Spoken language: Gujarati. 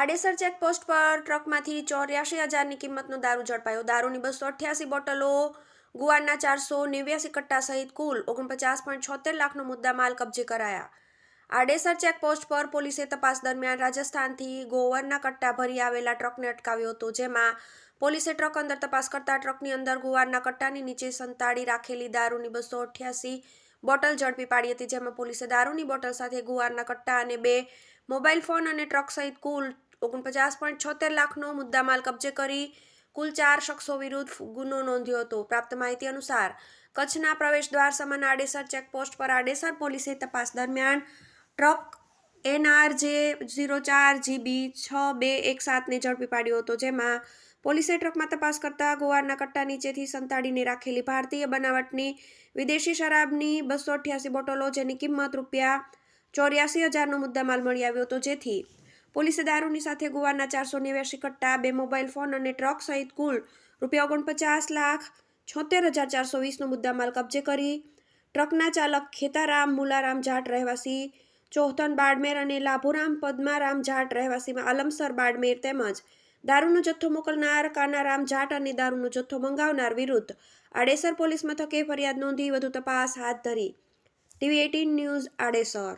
આડેસર ચેકપોસ્ટ પર ટ્રકમાંથી ચોર્યાસી હજારની કિંમતનો દારૂ ઝડપાયો. દારૂની બસો અઠ્યાસી બોટલો, ગુવારના ચારસો નેવ્યાસી કટ્ટા સહિત કુલ ઓગણપચાસ પોઈન્ટ છોતેર લાખનો મુદ્દા માલ કબજે કરાયા. આડેસર ચેકપોસ્ટ પર પોલીસે તપાસ દરમિયાન રાજસ્થાનથી ગોવરના કટ્ટા ભરી આવેલા ટ્રકને અટકાવ્યો હતો, જેમાં પોલીસે ટ્રક અંદર તપાસ કરતા ટ્રકની અંદર ગુવારના કટ્ટાની નીચે સંતાડી રાખેલી દારૂની બસો અઠ્યાસી બોટલ ઝડપી પાડી હતી, જેમાં પોલીસે દારૂની બોટલ સાથે ગુવારના કટ્ટા અને બે મોબાઈલ ફોન અને ટ્રક સહિત કુલ ઓગણપચાસ પોઈન્ટ છોતેર લાખનો મુદ્દામાલ કબજે કરી કુલ ચાર શખ્સો વિરુદ્ધ ગુનો નોંધ્યો હતો. પ્રાપ્ત માહિતી અનુસાર, કચ્છના પ્રવેશ દ્વાર સમાન આડેસર ચેકપોસ્ટ પર આડેસર પોલીસે તપાસ દરમિયાન ટ્રક એનઆર જે ઝીરો ચાર જીબી છ બે એક સાતને ઝડપી પાડ્યો હતો, જેમાં પોલીસે ટ્રકમાં તપાસ કરતા ગોવારના કટ્ટા નીચેથી સંતાડીને રાખેલી ભારતીય બનાવટની વિદેશી શરાબની બસો અઠ્યાસી બોટલો જેની કિંમત રૂપિયા ચોર્યાસી હજારનો મુદ્દામાલ મળી આવ્યો હતો, જેથી પોલીસે દારૂની સાથે ગોવાના ચારસો નેવ્યાસી કટ્ટા, બે મોબાઈલ ફોન અને ટ્રક સહિત કુલ રૂપિયા ઓગણપચાસ લાખ છોતેર હજાર ચારસો વીસનો મુદ્દામાલ કબજે કરી. ટ્રકના ચાલક ખેતારામ મુલારામ જાટ રહેવાસી ચોહતન બાડમેર અને લાભુરામ પદ્મારામ જાટ રહેવાસીમાં આલમસર બાડમેર તેમજ દારૂનો જથ્થો મોકલનાર કાનારામ જાટ અને દારૂનો જથ્થો મંગાવનાર વિરુદ્ધ આડેસર પોલીસ મથકે ફરિયાદ નોંધી વધુ તપાસ હાથ ધરી. TV eighteen news Adesar.